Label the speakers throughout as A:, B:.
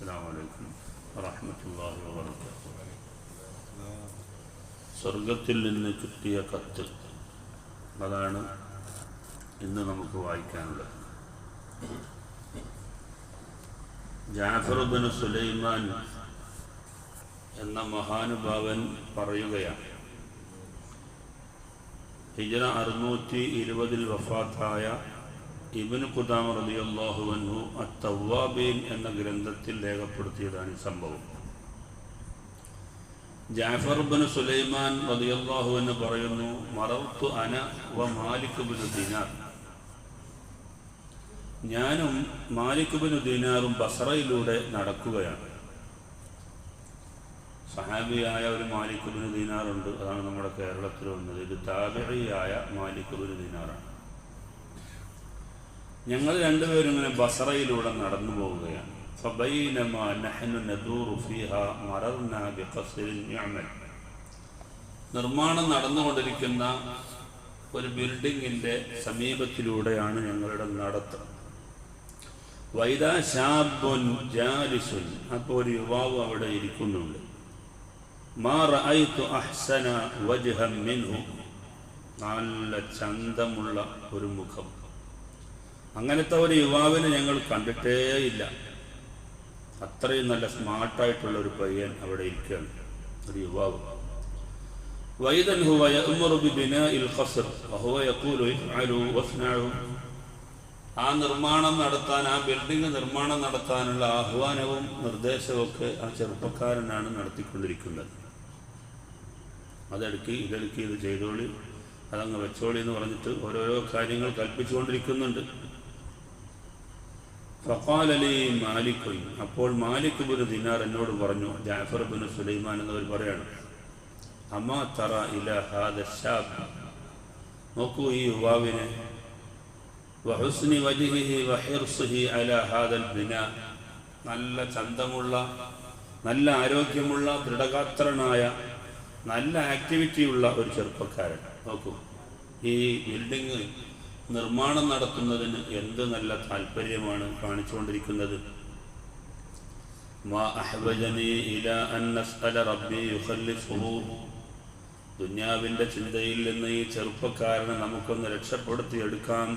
A: അസ്സാം വലൈക്കും വറഹമത്തല്ലാഹി വാബർക്കാത്തു സ്വർഗത്തിൽ നിന്ന് കിട്ടിയ കത്ത് അതാണ് ഇന്ന് നമുക്ക് വായിക്കാനുള്ളത്. ജാഫറുബിന് സുലൈമാൻ എന്ന മഹാനുഭാവൻ പറയുകയാണ് ഹിജറ അറുന്നൂറ്റി ഇരുപതിൽ വഫാത്തായ ഇബിൻ ഖുദാം റളിയല്ലാഹു അൻഹു അത്തവാബീൻ എന്ന ഗ്രന്ഥത്തിൽ രേഖപ്പെടുത്തിയതാണ് ഈ സംഭവം. ജാഫർ ബിൻ സുലൈമാൻ റളിയല്ലാഹു എന്ന് പറയുന്നു മറവത്തു അന വ മാലിക് ബിൻ ദിനാർ. ഞാനും മാലിക് ബിൻ ദിനാറും ബസറയിലൂടെ നടക്കുകയാണ്. സഹാബിയായ ഒരു മാലിക് ബിൻ ദിനാറുണ്ട്. അതാണ് നമ്മുടെ കേരളത്തിൽ വന്നത്. ഇത് താബിയായ മാലിക് ബിൻ ദിനാറാണ്. ഞങ്ങൾ രണ്ടുപേരും ഇങ്ങനെ ബസറയിലൂടെ നടന്നു പോവുകയാണ്. നിർമ്മാണം നടന്നുകൊണ്ടിരിക്കുന്ന ഒരു ബിൽഡിങ്ങിന്റെ സമീപത്തിലൂടെയാണ് ഞങ്ങളുടെ നടത്തം. വൈദ ജാലിസുൻ അപ്പോൾ ഒരു യുവാവ് അവിടെ ഇരിക്കുന്നുണ്ട്. അഹ്സന മിൻഹു. നല്ല ചന്തമുള്ള ഒരു മുഖം. അങ്ങനത്തെ ഒരു യുവാവിനെ ഞങ്ങൾ കണ്ടിട്ടേ ഇല്ല. അത്രയും നല്ല സ്മാർട്ടായിട്ടുള്ള ഒരു പയ്യൻ അവിടെ ഇരിക്കുകയാണ്. ഒരു യുവാവ്. ആ നിർമ്മാണം നടത്താൻ ആ ബിൽഡിംഗ് നിർമ്മാണം നടത്താനുള്ള ആഹ്വാനവും നിർദ്ദേശവും ഒക്കെ ആ ചെറുപ്പക്കാരനാണ് നടത്തിക്കൊണ്ടിരിക്കുന്നത്. അതെടുക്കി ഇതെടുക്കി ഇത് ചെയ്തോളി അതങ്ങ് വെച്ചോളി എന്ന് പറഞ്ഞിട്ട് ഓരോരോ കാര്യങ്ങൾ കൽപ്പിച്ചുകൊണ്ടിരിക്കുന്നുണ്ട്. അപ്പോൾ മാലിക് ബിൻ ദിനാർ എന്നോട് പറഞ്ഞു ജാഫർ ബിൻ സുലൈമാൻ എന്നവർ പറയാണ് അമാ തറ ഇല ഹാദ നോക്കൂ ഈ യുവാവിനെ വജിഹിഹി ഹാദൽ നല്ല ചന്തമുള്ള നല്ല ആരോഗ്യമുള്ള ദൃഢഗാത്രനായ നല്ല ആക്ടിവിറ്റിയുള്ള ഒരു ചെറുപ്പക്കാരൻ. നോക്കൂ ഈ ബിൽഡിങ് നിർമ്മാണം നടത്തുന്നതിന് എന്ത് നല്ല താല്പര്യമാണ് കാണിച്ചുകൊണ്ടിരിക്കുന്നത്? ദുന്യാവിന്റെ ചിന്തയിൽ നിന്ന് ഈ ചെറുപ്പക്കാരനെ നമുക്കൊന്ന് രക്ഷപ്പെടുത്തിയെടുക്കാം.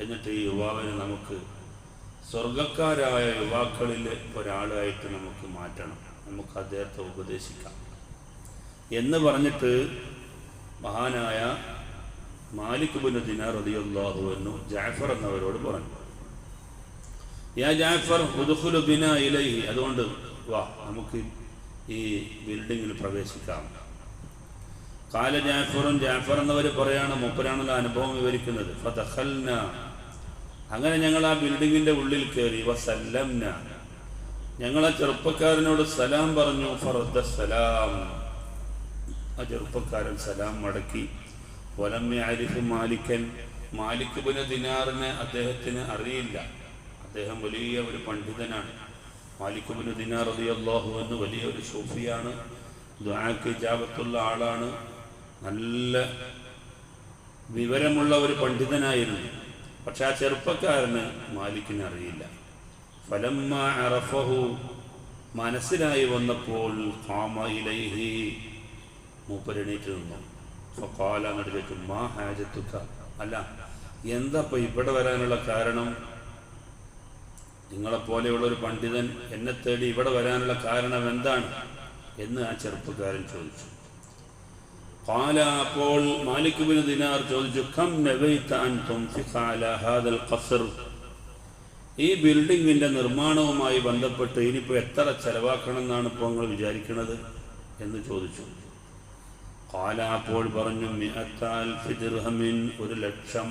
A: എന്നിട്ട് ഈ യുവാവിനെ നമുക്ക് സ്വർഗക്കാരായ യുവാക്കളിൽ ഒരാളായിട്ട് നമുക്ക് മാറ്റണം. നമുക്ക് അദ്ദേഹത്തെ ഉപദേശിക്കാം. എന്ന് പറഞ്ഞിട്ട് മഹാനായ മാലിക് ബിൻ ദിനാർ റളിയല്ലാഹു എന്നു ജാഫർ എന്നവരോട് പറഞ്ഞു. യാ ജാഫർ ഉദ്ഖുലു ബിനാ ഇലൈഹി. അതുകൊണ്ട് വാ നമുക്ക് ഈ ബിൽഡിങ്ങിൽ പ്രവേശിക്കാം. കാല ജാഫറും ജാഫർ എന്നവർ പറയാണ് മൂപ്പരാണല്ലോ അനുഭവം വിവരിക്കുന്നത്. അങ്ങനെ ഞങ്ങൾ ആ ബിൽഡിങ്ങിന്റെ ഉള്ളിൽ കയറി വസല്ലംന. ഞങ്ങൾ ആ ചെറുപ്പക്കാരനോട് സലാം പറഞ്ഞു ഫറദ്ദ സലാം. ആ ചെറുപ്പക്കാരൻ സലാം മടക്കി. വലമ്മ ആരിഫ് മാലിക്കൻ. മാലിക് പുന ദിനാറിനെ അദ്ദേഹത്തിന് അറിയില്ല. അദ്ദേഹം വലിയ ഒരു പണ്ഡിതനാണ്. മാലിക് പുന ദിനാർ റളിയല്ലാഹു എന്ന് വലിയ ഒരു സൂഫിയാണ്. ദുആക്ക് ജാപത്തുള്ള ആളാണ്. നല്ല വിവരമുള്ള ഒരു പണ്ഡിതനായിരുന്നു. പക്ഷെ ആ ചെറുപ്പക്കാരന് മാലിക്കിനെ അറിയില്ല. ഫലമ്മ അറഫഹു മനസ്സിലായി വന്നപ്പോൾ ഖാമ ഇലൈഹി മൂപ്പരെണീറ്റ് നിന്നു ഫഖാല എന്നിട്ട് ചോദിച്ചു മാ ഹാജത്തുക്ക അല്ല എന്താ ഇപ്പൊ ഇവിടെ വരാനുള്ള കാരണം നിങ്ങളെപ്പോലെയുള്ള ഒരു പണ്ഡിതൻ എന്നെ തേടി ഇവിടെ വരാനുള്ള കാരണം എന്താണ് എന്ന് ആ ചെറുപ്പക്കാരൻ ചോദിച്ചു قال അപ്പോൾ മാലിക് ബിൻ ദിനാർ ചോദിച്ചു കം നവൈത അൻ തുംഫിഖ അലാ ഹാദൽ ഖസ്ർ ഈ ബിൽഡിങ്ങിന്റെ നിർമ്മാണവുമായി ബന്ധപ്പെട്ട് ഇനിയിപ്പോൾ എത്ര ചെലവാക്കണം എന്നാണ് ഇപ്പോൾ നിങ്ങൾ വിചാരിക്കുന്നത് എന്ന് ചോദിച്ചു. കാലാപ്പോൾ പറഞ്ഞു ദിർഹമിൻ ഒരു ലക്ഷം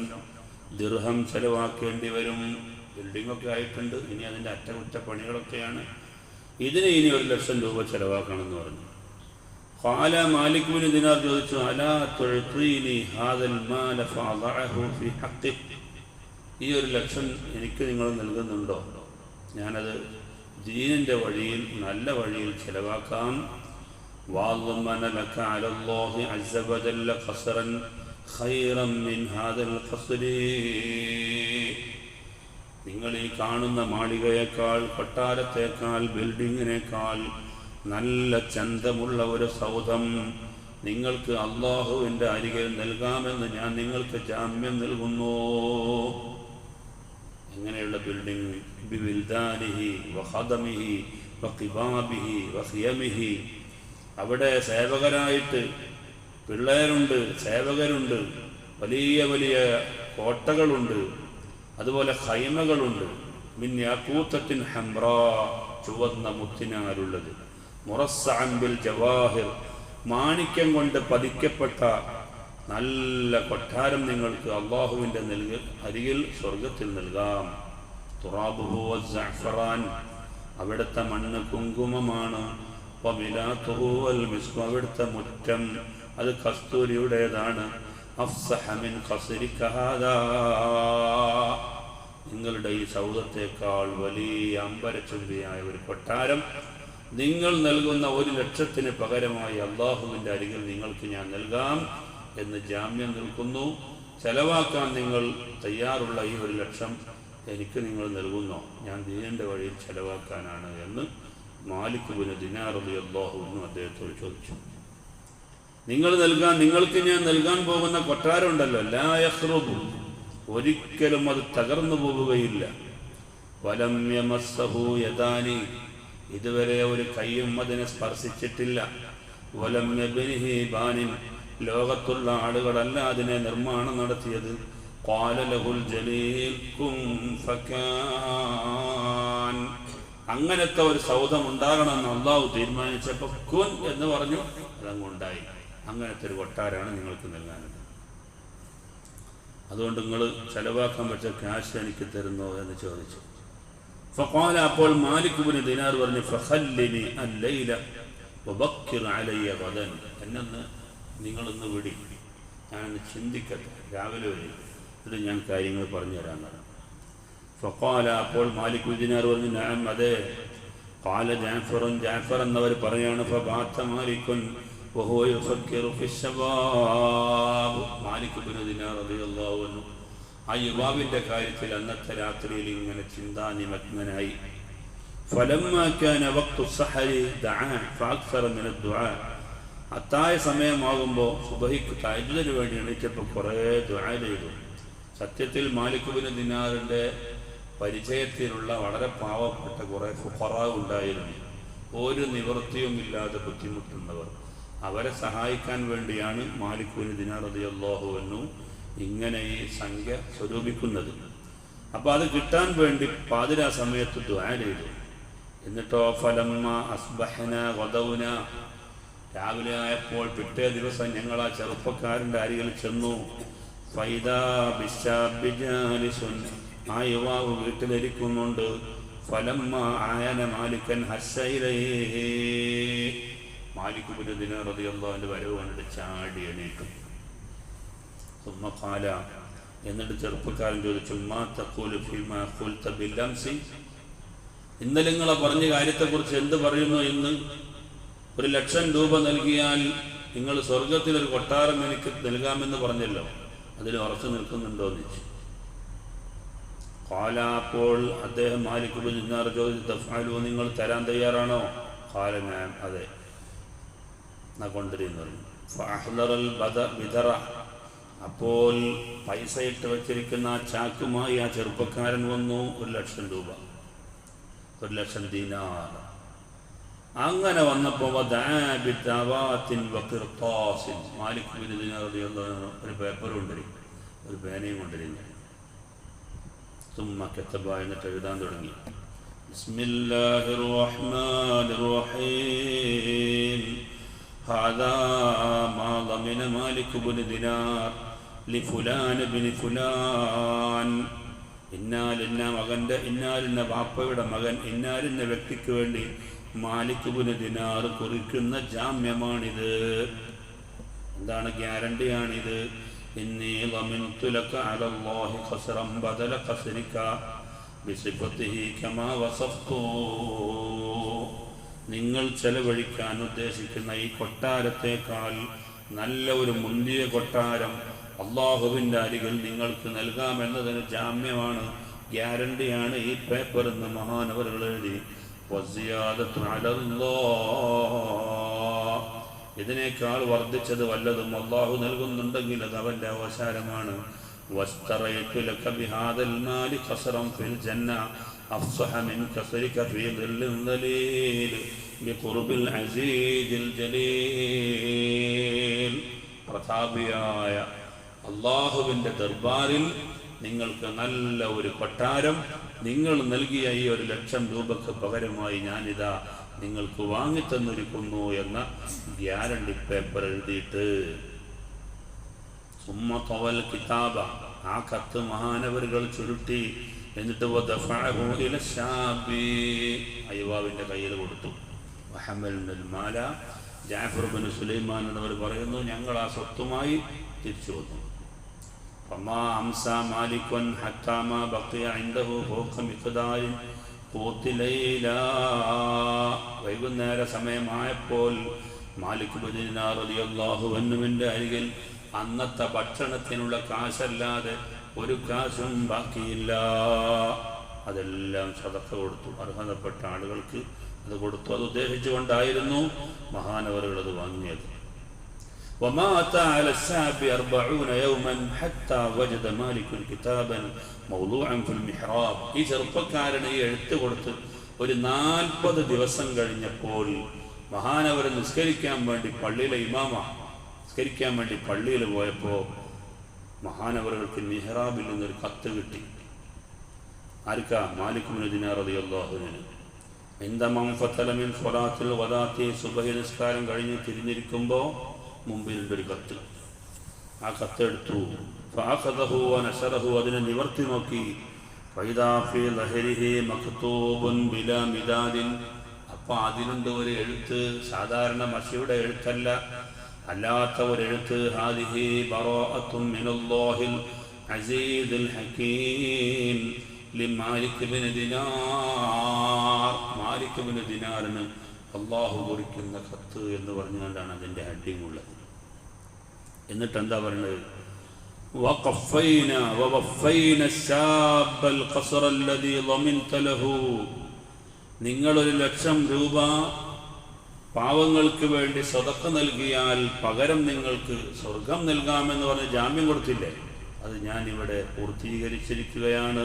A: ദിർഹം ചെലവാക്കേണ്ടി വരും. ബിൽഡിങ്ങൊക്കെ ആയിട്ടുണ്ട് ഇനി അതിന്റെ അറ്റകുറ്റപ്പണികളൊക്കെയാണ്. ഇതിന് ഇനി ഒരു ലക്ഷം രൂപ ചെലവാക്കണം എന്ന് പറഞ്ഞു ഖാല മാലിക്കുവിന് ദിനാർ ചോദിച്ചു അലാ തൊഴുത്രീനി ഹാദൽ മാല ഫി ഹഖിഹ് ഈ ഒരു ലക്ഷം എനിക്ക് നിങ്ങൾ നൽകുന്നുണ്ടോ ഞാനത് ദീനിന്റെ വഴിയിൽ നല്ല വഴിയിൽ ചെലവാക്കാം واضمن لك على الله عز وجل قصرا خيرا من هذا القصر നിങ്ങൾ ഈ കാണുന്ന മാളികയേക്കാൾ കൊട്ടാരത്തേക്കാൾ ബിൽഡിങ്ങിനേക്കാൾ നല്ല ചന്തമുള്ള ഒരു സൗധം നിങ്ങൾക്ക് അള്ളാഹുവിൻ്റെ അരികിൽ നൽകാമെന്ന് ഞാൻ നിങ്ങൾക്ക് ജാമ്യം നൽകുന്നു എങ്ങനെയുള്ള ബിൽഡിംഗ് അവിടെ സേവകരായിട്ട് പിള്ളേരുണ്ട് സേവകരുണ്ട് വലിയ വലിയ കോട്ടകളുണ്ട് അതുപോലെ ഹൈമകളുണ്ട് മിന്യാക്കൂത്തത്തിൻ ഹംറ ചുവന്ന മുത്തിനാലുള്ളത് ബിൽ ജവാഹിർ മാണിക്യം കൊണ്ട് പതിക്കപ്പെട്ട നല്ല കൊട്ടാരം നിങ്ങൾക്ക് അള്ളാഹുവിന്റെ നൽക അരികിൽ സ്വർഗത്തിൽ നൽകാം. തുറാബുഹു വസ്സഅഫറാൻ അവിടുത്തെ മണ്ണ് കുങ്കുമമാണ്. അവിടുത്തെ മുറ്റം അത് കസ്തൂരിയുടേതാണ്. നിങ്ങളുടെ ഈ സൗദത്തേക്കാൾ വലിയ അമ്പരച്ചുംബിയായ ഒരു കൊട്ടാരം നിങ്ങൾ നൽകുന്ന ഒരു ലക്ഷത്തിന് പകരമായി അള്ളാഹുവിന്റെ അരികിൽ നിങ്ങൾക്ക് ഞാൻ നൽകാം. എന്ന് ജാമ്യം നിൽക്കുന്നു. ചെലവാക്കാൻ നിങ്ങൾ തയ്യാറുള്ള ഈ ഒരു ലക്ഷം എനിക്ക് നിങ്ങൾ നൽകുന്നോ. ഞാൻ ദീനന്റെ വഴിയിൽ ചെലവാക്കാനാണ് എന്ന് മാലിക്കുബിന് പുന അള്ളാഹു എന്നും അദ്ദേഹത്തോട് ചോദിച്ചു. നിങ്ങൾ നൽകാൻ നിങ്ങൾക്ക് ഞാൻ നൽകാൻ പോകുന്ന കൊട്ടാരം ഉണ്ടല്ലോ. ലാ യഖ്റുബു ഒരിക്കലും അത് തകർന്നു പോവുകയില്ല. വലം യമസ്സഹു യദാനി. ഇതുവരെ ഒരു കയ്യും അതിനെ സ്പർശിച്ചിട്ടില്ല. വലം ബാനിൻ. ലോകത്തുള്ള ആളുകളല്ല അതിനെ നിർമ്മാണം നടത്തിയത്. കാലലഹുൽ ജലീൽക്കും അങ്ങനത്തെ ഒരു സൗധം ഉണ്ടാകണമെന്ന് അള്ളാഹു തീരുമാനിച്ചപ്പോൾ കുൻ എന്ന് പറഞ്ഞു. അതങ്ങുണ്ടായി. അങ്ങനത്തെ ഒരു കൊട്ടാരമാണ് നിങ്ങൾക്ക് നൽകാനത് അതുകൊണ്ട് നിങ്ങൾ ചെലവാക്കാൻ പറ്റിയ ക്യാഷ് എനിക്ക് തരുന്നോ എന്ന് ചോദിച്ചു. ഫഖാല അപ്പോൾ മാലിക്കുബിന് ദിനാർ പറഞ്ഞു ഫഹല്ലിനി അല്ലയില വബക്കിർ അലയ്യ എന്നെന്ന് നിങ്ങളിന്ന് വിടി. ഞാനൊന്ന് ചിന്തിക്കട്ടെ. രാവിലെ വരെ എന്നിട്ട് ഞാൻ കാര്യങ്ങൾ പറഞ്ഞു തരാൻ പറഞ്ഞു ഫക്കോല അപ്പോൾ മാലിക്കുൽ ദിനാർ പറഞ്ഞു ഞാൻ അതെ. കാല ജാഫറും ജാഫർ എന്നവർ പറയാണ് ഫാത്തമാലിക്കുൻ ആ യുവാവിന്റെ കാര്യത്തിൽ അന്നത്തെ രാത്രിയിൽ ഇങ്ങനെ ചിന്താനിമഗ്നായി ഫലം അത്തായ സമയമാകുമ്പോൾ സുബഹിക്ക് തഹജ്ജുദിന് വേണ്ടി എണീറ്റപ്പോൾ കുറേ ദുആ ചെയ്തു. സത്യത്തിൽ മാലിക്കുബിന് ദിനാറിന്റെ പരിചയത്തിലുള്ള വളരെ പാവപ്പെട്ട കുറേ ഫുഹറാവ് ഉണ്ടായിരുന്നു. ഒരു നിവൃത്തിയും ഇല്ലാതെ ബുദ്ധിമുട്ടുന്നവർ. അവരെ സഹായിക്കാൻ വേണ്ടിയാണ് മാലിക്കുബിന് ദിനാർ റളിയല്ലാഹു അൻഹു ഇങ്ങനെ ഈ സംഖ്യ സ്വരൂപിക്കുന്നത്. അപ്പോൾ അത് കിട്ടാൻ വേണ്ടി പാതിരാ സമയത്ത് ദ്വാര ചെയ്തു. എന്നിട്ടോ ഫലമ്മ അസ്ബഹന വധവുന രാവിലെ ആയപ്പോൾ പിറ്റേ ദിവസം ഞങ്ങൾ ആ ചെറുപ്പക്കാരന്റെ അരികിൽ ചെന്നു. ആ യുവാവ് വീട്ടിലിരിക്കുന്നുണ്ട്. ഫലമ്മ ആയന മാലിക്കൻ ഹസ്സയിലേ മാലിക്കുബിന് ദിന റതിയല്ലാന്റെ വരവ് കണ്ടിട്ട് ചാടി എണീക്കും സുമ്മക്കാല എന്നിട്ട് ചെറുപ്പക്കാരൻ ചോദിച്ചു മാ ഇന്നലെ നിങ്ങളെ പറഞ്ഞ കാര്യത്തെക്കുറിച്ച് എന്ത് പറയുന്നു എന്ന് ഒരു ലക്ഷം രൂപ നൽകിയാൽ നിങ്ങൾ സ്വർഗത്തിൽ ഒരു കൊട്ടാരം എനിക്ക് നൽകാമെന്ന് പറഞ്ഞല്ലോ. അതിൽ ഉറച്ചു നിൽക്കുന്നുണ്ടോ എന്ന് ചോദിച്ചു. കാല അദ്ദേഹം മാലിക്കുബ് നിന്നാർ ചോദിച്ചു നിങ്ങൾ തരാൻ തയ്യാറാണോ? കാല ഞാൻ അതെ. എന്നാ കൊണ്ടുവരുന്നു പറഞ്ഞു. അപ്പോൾ പൈസ ഇട്ട് വെച്ചിരിക്കുന്ന ആ ചാക്കുമായി ആ ചെറുപ്പക്കാരൻ വന്നു ഒരു ലക്ഷം രൂപ. ഒരു ലക്ഷം ദീനാർ. അങ്ങനെ വന്നപ്പോൾ മാലിക് ബിൻ ദിനാർ റളിയല്ലാഹു അൻഹു ഒരു പേപ്പർ കൊണ്ടിരിക്കും ഒരു പേനയും കൊണ്ടിരുന്നു ثم كتب എന്നിട്ട് എഴുതാൻ തുടങ്ങി بسم الله الرحمن الرحيم هذا ما ضمن مالك بن دينار لفلان بن فلان ഇന്നാലിന്ന മകൻ്റെ ഇന്നാലിന്ന ബാപ്പയുടെ മകൻ ഇന്നാലിന്ന വ്യക്തിക്ക് വേണ്ടി മാലിക് ബിൻ ദിനാർ കുറിക്കുന്ന ജാമ്യമാണിത് എന്താണ് ഗ്യാരണ്ടിയാണിത് ഇന്നി ضمنت لك على الله خسرا بدل خسرك بصفته كما وصفت നിങ്ങൾ ചെലവഴിക്കാൻ ഉദ്ദേശിക്കുന്ന ഈ കൊട്ടാരത്തേക്കാൾ നല്ല ഒരു മുന്തിയ കൊട്ടാരം അള്ളാഹുവിൻ്റെ അരികിൽ നിങ്ങൾക്ക് നൽകാമെന്നതിന് ജാമ്യമാണ് ഗ്യാരണ്ടിയാണ് ഈ പേപ്പർ എന്ന് മഹാനവറുകൾ എഴുതി വസിയാദത്തു അലല്ലാഹ്. ഇതിനേക്കാൾ വർദ്ധിച്ചത് വല്ലതും അള്ളാഹു നൽകുന്നുണ്ടെങ്കിൽ അത് അവന്റെ അവസാരമാണ് പ്രതാപിയായ അള്ളാഹുവിന്റെ ദർബാറിൽ നിങ്ങൾക്ക് നല്ല ഒരു കൊട്ടാരം. നിങ്ങൾ നൽകിയ ഈ ഒരു ലക്ഷം രൂപക്ക് പകരമായി ഞാനിതാ നിങ്ങൾക്ക് വാങ്ങിത്തന്നിരിക്കുന്നു എന്ന ഗ്യാരണ്ടി പേപ്പർ എഴുതിയിട്ട്. സുമ്മ കിതാബ. ആ കത്ത് മഹാനവരുകൾ ചുരുട്ടി. എന്നിട്ട് അയ്വാവിന്റെ കയ്യിൽ കൊടുത്തു. മാല. ജാഫർ ബിൻ സുലൈമാൻ എന്നവർ പറയുന്നു ഞങ്ങൾ ആ സ്വത്തുമായി തിരിച്ചു വന്നു. فما أمسى مالك حتى ما بقي عنده فوق مقدار قوت ليلى വൈകുന്നേര സമയമായപ്പോൾ മാലിക് റളിയല്ലാഹു അൻഹുവിൻ്റെ അരികിൽ അന്നത്തെ ഭക്ഷണത്തിനുള്ള കാശല്ലാതെ ഒരു കാശും ബാക്കിയില്ല അതെല്ലാം സതക്ക കൊടുത്തു അർഹതപ്പെട്ട ആളുകൾക്ക് അത് കൊടുത്തു അത് ഉദ്ദേശിച്ചുകൊണ്ടായിരുന്നു മഹാനവറുകൾ അത് വാങ്ങിയത് وما أتى على الشعب أربعون يوما حتى وجد مالك كتابا موضوعا في المحراب ഈ ചെറുപ്പക്കാരന് ഈ എഴുത്ത് കൊടുത്ത് ഒരു നാൽപ്പത് ദിവസം കഴിഞ്ഞപ്പോൾ മഹാനവർ നിസ്കരിക്കാൻ വേണ്ടി പള്ളിയിലെ ഇമാമ നിസ്കരിക്കാൻ വേണ്ടി പള്ളിയിൽ പോയപ്പോൾ മഹാനവറുകൾക്ക് മിഹ്റാബിൽ നിന്നൊരു കത്ത് കിട്ടി ആർക്കാ മാലിക്കുമിന് ദിനാറതിയല്ലാഹുവിന് എന്തമം ഫത്തലമിൻ സ്വലാത്തിൽ വദാത്തി സുബഹി നിസ്കാരം കഴിഞ്ഞ് തിരിഞ്ഞിരിക്കുമ്പോൾ മുമ്പിലുണ്ട് ഒരു കത്ത്. ആ കത്തെടുത്തു വനശറഹു അതിനെ നിവർത്തി നോക്കി. അപ്പോൾ അതിനുണ്ട് ഒരു എഴുത്ത് സാധാരണ മഷിയുടെ എഴുത്തല്ല. അല്ലാത്ത ഒരു എഴുത്ത് ഹാദിഹി ദിനാറിന് അള്ളാഹു കുറിക്കുന്ന കത്ത് എന്ന് പറഞ്ഞുകൊണ്ടാണ് അതിൻ്റെ ഹെഡിങ് ഉള്ളത് എന്നിട്ട് എന്താ പറയുന്നത് وقفينا ووفينا الشاب القصر الذي ضمنت له നിങ്ങളൊരു ലക്ഷം രൂപ പാവങ്ങൾക്ക് വേണ്ടി സ്വതക്ക നൽകിയാൽ പകരം നിങ്ങൾക്ക് സ്വർഗം നൽകാമെന്ന് പറഞ്ഞ് ജാമ്യം കൊടുത്തില്ലേ അത് ഞാൻ ഇവിടെ പൂർത്തീകരിച്ചിരിക്കുകയാണ്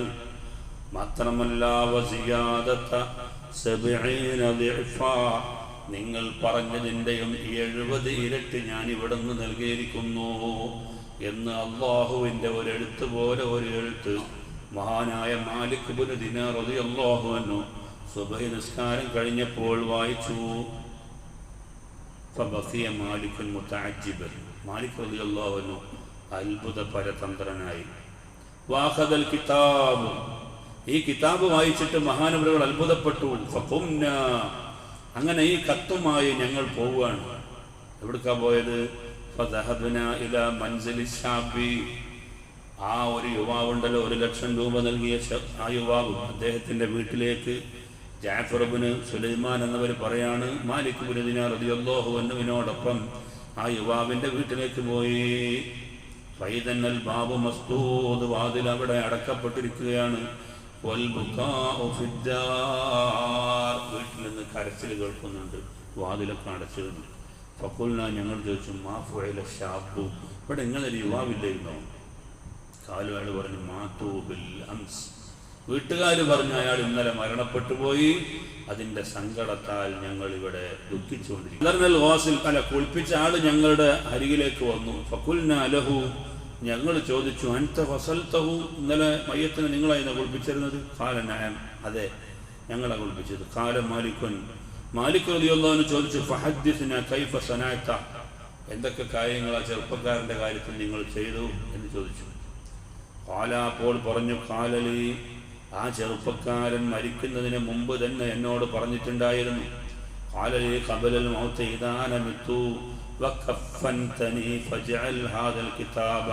A: മാത്രമല്ല വസിയാദത്ത സബഈന ദിഅഫാ. നിങ്ങൾ പറഞ്ഞതിന്റെയും എഴുപത് ഇരട്ടി ഞാൻ ഇവിടെ നിന്ന് നൽകിയിരിക്കുന്നു എന്ന് അള്ളാഹുവിന്റെ ഒരെഴുത്ത് പോലെ ഒരു എഴുത്ത്. മഹാനായ മാലിക് ദിനാർ റളിയല്ലാഹു അൻഹു സുബഹി നിസ്കാരം കഴിഞ്ഞപ്പോൾ വായിച്ചു. ഫബസിയ മാലിക്കുൻ മുതഅജ്ജിബൻ. മാലിക് റളിയല്ലാഹു അൻഹു അത്ഭുത പരതന്ത്രനായി വാഹദൽ കിതാബ്. ഈ കിതാബ് വായിച്ചിട്ട് മഹാനവരുകൾ അത്ഭുതപ്പെട്ടു. അങ്ങനെ ഈ കത്തുമായി ഞങ്ങൾ പോവുകയാണ് എവിടുക്കാ പോയത്. ആ ഒരു യുവാവുണ്ടല്ലോ ഒരു ലക്ഷം രൂപ നൽകിയ ആ യുവാവ് അദ്ദേഹത്തിന്റെ വീട്ടിലേക്ക് ജാഫർബിന് സുലൈമാൻ എന്നവർ പറയാണ് മാലിക് റളിയല്ലാഹു അൻഹുവിനോടൊപ്പം ആ യുവാവിന്റെ വീട്ടിലേക്ക് പോയി ഫൈതന്നൽ ബാബു മസ്തൂദ് വാതിൽ അവിടെ അടക്കപ്പെട്ടിരിക്കുകയാണ്. വീട്ടിൽ നിന്ന് കരച്ചിൽ കേൾക്കുന്നുണ്ട്. വാതിലൊക്കെ അടച്ചിരുന്നു ഫക്കുൽന ഞങ്ങൾ ചോദിച്ചു മാ ഫുഅല ഷാബു? ഇവിടെ നിങ്ങളൊരു യുവാവില്ലായിരുന്നോ? കാലു അയാൾ പറഞ്ഞു മാത്തൂബിൽ അംസ്. വീട്ടുകാർ പറഞ്ഞു അയാൾ ഇന്നലെ മരണപ്പെട്ടു പോയി. അതിന്റെ സങ്കടത്താൽ ഞങ്ങൾ ഇവിടെ ദുഃഖിച്ചുകൊണ്ടിരിക്കും കുളിപ്പിച്ച ആൾ ഞങ്ങളുടെ അരികിലേക്ക് വന്നു. ഫക്കുൽന അലഹു ഞങ്ങൾ ചോദിച്ചു അൻത ഫസൽത്തഹു ഇന്നലെ മയ്യത്തിന് നിങ്ങളായിരുന്നു കുളിപ്പിച്ചിരുന്നത്? കാല നയം അതെ ഞങ്ങളെ കുളിപ്പിച്ചത്. കാല മാലിക്കുൻ. മാലിക് റളിയല്ലാഹു ചോദിച്ചു ഫഹദ്ദിസിന കൈഫ സനഅത എന്തൊക്കെ കാര്യങ്ങളാ ചെറുപ്പക്കാരന്റെ കാര്യത്തിൽ നിങ്ങൾ ചെയ്തു? എന്ന് ചോദിച്ചു. കാല അപ്പോൾ പറഞ്ഞു കാലലി ആ ചെറുപ്പക്കാരൻ മരിക്കുന്നതിന് മുമ്പ് തന്നെ എന്നോട് പറഞ്ഞിട്ടുണ്ടായിരുന്നു. കാലലി കബലൽ മൗത്ത് ഇദാന മിത്തു وكفنتني فاجعل هذا الكتاب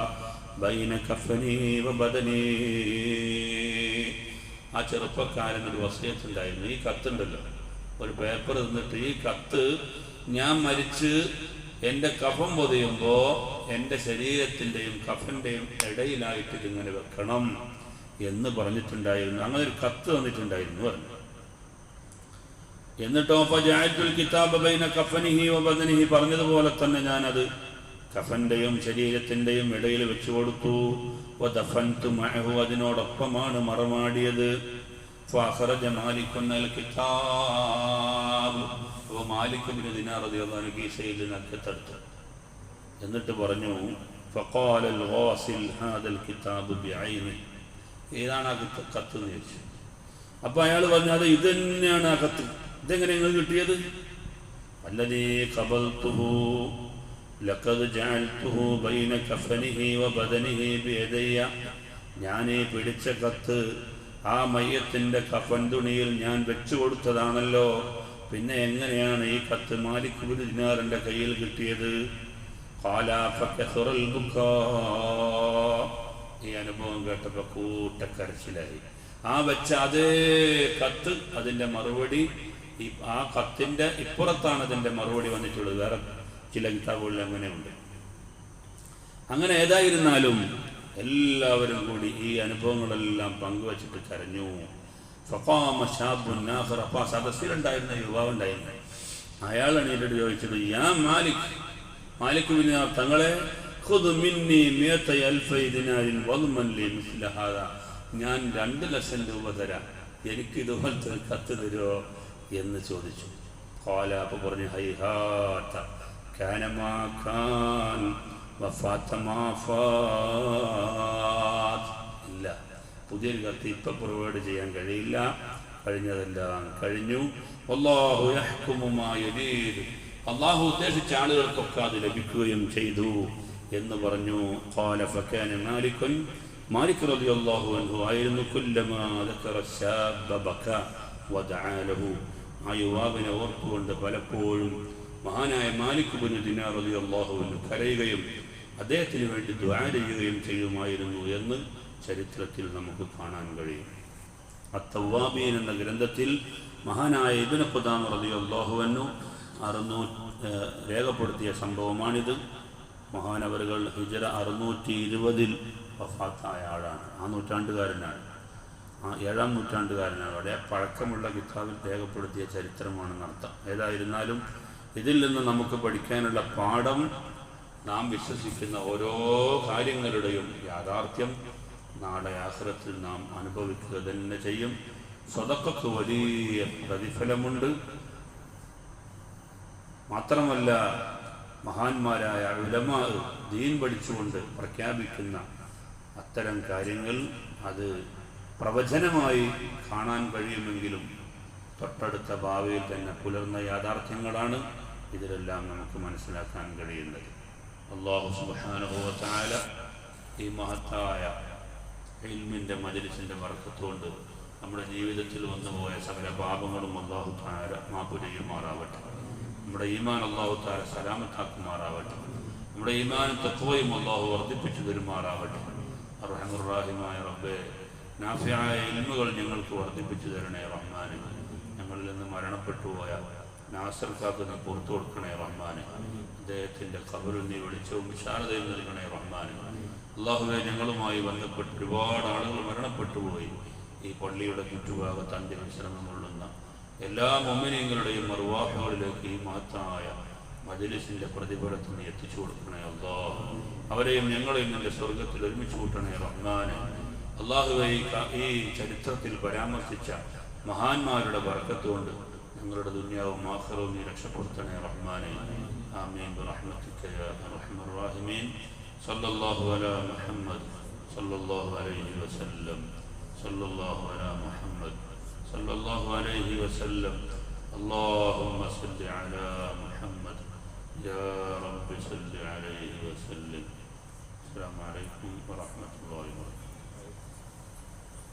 A: بين كفني وبدني ആ ചെറുപ്പക്കാരൻ ഒരു വസയത്തുണ്ടായിരുന്നു ഈ കത്തുണ്ടല്ലോ ഒരു പേപ്പർ തന്നിട്ട് ഈ കത്ത് ഞാൻ മരിച്ച് എൻ്റെ കഫം പൊതിയുമ്പോൾ എൻ്റെ ശരീരത്തിൻ്റെയും കഫൻ്റെയും ഇടയിലായിട്ട് ഇതിങ്ങനെ വെക്കണം എന്ന് പറഞ്ഞിട്ടുണ്ടായിരുന്നു അങ്ങനെ ഒരു കത്ത് തന്നിട്ടുണ്ടായിരുന്നു പറഞ്ഞു എന്നിട്ടോ ഫജായത്തുൽ കിതാബ് ബൈന കഫനിഹി വബദനിഹി പറഞ്ഞതുപോലെ തന്നെ ഞാൻ അത് കഫന്റെയും ശരീരത്തിന്റെയും ഇടയിൽ വെച്ചു കൊടുത്തു. വദഫൻതു മഅഹു അതിനോടൊപ്പമാണ് മറമാടിയത്. ഫഅഖറജ മാലിക്കുന്നൽ കിതാബ്. വ മാലിക് ബിൻ ദിനാർ റളിയല്ലാഹു അൻഹു സയ്യിദ് നക്കത്തെടുത്തു എന്നിട്ട് പറഞ്ഞു ഫഖാല അൽ ഗാസിൽ ഹാദൽ കിതാബ് ബിഐനി ഏതാണ് ആ കത്ത്? എന്ന് ചോദിച്ചു. അപ്പോൾ അയാൾ പറഞ്ഞു അത് തന്നെയാണ് ആ കത്ത്. ഇതെങ്ങനെ നിങ്ങൾ കിട്ടിയത്? അല്ലതീ കബൽത്തുഹു ബൈന കഫനിഹി ഈ പിടിച്ച കത്ത് ആ മയ്യത്തിന്റെ കഫൻ തുണിയിൽ ഞാൻ വെച്ചു കൊടുത്തതാണല്ലോ. പിന്നെ എങ്ങനെയാണ് ഈ കത്ത് മാലിക് ദിനാറിന്റെ കയ്യിൽ കിട്ടിയത്? ഈ അനുഭവം കേട്ടപ്പോൾ കൂട്ടക്കരച്ചിലായി. ആ വെച്ച അതേ കത്ത് അതിന്റെ മറുപടി ഈ ആ കത്തിന്റെ ഇപ്പുറത്താണ് അതിന്റെ മറുപടി വന്നിട്ടുള്ളത്. വേറെ ചില കിതാബുകളിൽ അങ്ങനെയുണ്ട് അങ്ങനെ ഏതായിരുന്നാലും എല്ലാവരും കൂടി ഈ അനുഭവങ്ങളെല്ലാം പങ്കുവച്ചിട്ട് കരഞ്ഞു. സദസ്സിലുണ്ടായിരുന്ന യുവാവ് ഉണ്ടായിരുന്നു. അയാൾ എണീറ്റിട്ട് ചോദിച്ചത് യാ മാലിക് മാലിക് പിന്നെ തങ്ങളെ ഞാൻ രണ്ട് ലക്ഷം രൂപ തരാം. എനിക്ക് ഇതുപോലത്തെ കത്ത് തരുമോ എന്ന് ചോദിച്ചു ഖാല അപ്പോൾ പറഞ്ഞു ഹൈഹാത്ത കാന മാ ഖാൻ വഫാത്ത മാ ഫാത്ത് ഇല്ല പുതിയൊരു കത്ത് ഇപ്പം പ്രൊവൈഡ് ചെയ്യാൻ കഴിയില്ല കഴിഞ്ഞതെല്ലാം കഴിഞ്ഞു അള്ളാഹു യഹ്കുമുമായ അള്ളാഹു ഉദ്ദേശിച്ച ആളുകൾക്കൊക്കെ അത് ലഭിക്കുകയും ചെയ്തു എന്ന് പറഞ്ഞു قال فكان مالك മാലിക് റളിയല്ലാഹു അൻഹു ആയിരുന്നു കുല്ലമാ ذكر الشاب بكى ودعا له ആ യുവാവിനെ ഓർത്തുകൊണ്ട് പലപ്പോഴും മഹാനായ മാലിക് ബിൻ അള്ളാഹുവിന് കരയുകയും അദ്ദേഹത്തിന് വേണ്ടി ദുആ ചെയ്യുകയും ചെയ്യുമായിരുന്നു എന്ന് ചരിത്രത്തിൽ നമുക്ക് കാണാൻ കഴിയും. അത്തവാബീൻ എന്ന ഗ്രന്ഥത്തിൽ മഹാനായ ഇബിന് ഖുദാം റളിയല്ലാഹു അൻഹു അറുന്നൂ രേഖപ്പെടുത്തിയ സംഭവമാണിത്. മഹാനവറുകൾ ഹിജറ അറുന്നൂറ്റി ഇരുപതിൽ വഫാത്തായ ആളാണ്. ആ നൂറ്റാണ്ടുകാരനാണ്. ഏഴാം നൂറ്റാണ്ടുകാരനാണ്. അവിടെ പഴക്കമുള്ള കിതാബിൽ രേഖപ്പെടുത്തിയ ചരിത്രമാണെന്നർത്ഥം ഏതായിരുന്നാലും ഇതിൽ നിന്ന് നമുക്ക് പഠിക്കാനുള്ള പാഠം നാം വിശ്വസിക്കുന്ന ഓരോ കാര്യങ്ങളുടെയും യാഥാർത്ഥ്യം നാളെ ആശ്രത്തിൽ നാം അനുഭവിക്കുക തന്നെ ചെയ്യും. സ്വതക്കത്ത് വലിയ പ്രതിഫലമുണ്ട്. മാത്രമല്ല മഹാന്മാരായ ഉലമാ ദീൻ പഠിച്ചുകൊണ്ട് പ്രഖ്യാപിക്കുന്ന അത്തരം കാര്യങ്ങൾ അത് പ്രവചനമായി കാണാൻ കഴിയുമെങ്കിലും തൊട്ടടുത്ത ഭാവിയിൽ തന്നെ പുലർന്ന യാഥാർത്ഥ്യങ്ങളാണ് ഇതിലെല്ലാം നമുക്ക് മനസ്സിലാക്കാൻ കഴിയുന്നത്. അള്ളാഹു സുബാനുഭവത്തായ ഈ മഹത്തായ ഇൽമിന്റെ മജലിസിന്റെ വർക്കത്തുകൊണ്ട് നമ്മുടെ ജീവിതത്തിൽ വന്നുപോയ സകല പാപങ്ങളും അള്ളാഹു താര മാപ്പു ചെയ്യുമാറാവട്ടെ. നമ്മുടെ ഈമാൻ അള്ളാഹു താര സലാമത്താക്കുമാറാവട്ടെ. നമ്മുടെ ഈമാൻ തത്വയും അള്ളാഹു വർദ്ധിപ്പിച്ചു തരുമാറാവട്ടെ. റഹമുറാഹിമായ റബ്ബെ. നാഫിയായ ഇൽമുകൾ ഞങ്ങൾക്ക് വർദ്ധിപ്പിച്ചു തരണേ റഹ്മാന്. ഞങ്ങളിൽ നിന്ന് മരണപ്പെട്ടു പോയ നാസർ കാക്കുന്ന പുറത്തു കൊടുക്കണേ റഹ്മാന്. അദ്ദേഹത്തിന്റെ കബറിൽ നീ വെളിച്ചവും വിശാലതയും നൽകണേ റഹ്മാന്. അള്ളാഹുവെ ഞങ്ങളുമായി ബന്ധപ്പെട്ട് ഒരുപാട് ആളുകൾ മരണപ്പെട്ടു പോയി. ഈ പള്ളിയുടെ ചുറ്റുഭാഗത്ത് അന്ത്യവിശ്രമം കൊള്ളുന്ന എല്ലാ മൊമ്മിനിയങ്ങളുടെയും മറുവാഹങ്ങളിലേക്ക് ഈ മഹത്തായ മജലിസിന്റെ പ്രതിഫലത്തിൽ നീ എത്തിച്ചു കൊടുക്കണേ അള്ളാഹ്. അവരെയും ഞങ്ങളെയും നിന്റെ സ്വർഗത്തിൽ ഒരുമിച്ച് കൂട്ടണേ റഹ്മാനെ. അള്ളാഹുവെ ഈ ക- ഈ ചരിത്രത്തിൽ പരാമർശിച്ച മഹാന്മാരുടെ വർക്കത്തുകൊണ്ട് ഞങ്ങളുടെ ദുന്യാവും ആഖിറവും നീ രക്ഷപ്പെടുത്തണേ റഹ്മാനെ ആമീൻ برحمتك يا ارحم الراحمين صلى الله على محمد صلى الله عليه وسلم صلى الله على محمد صلى الله عليه وسلم اللهم صل على محمد يا رب صل عليه وسلم السلام عليكم ورحمة الله وبركاته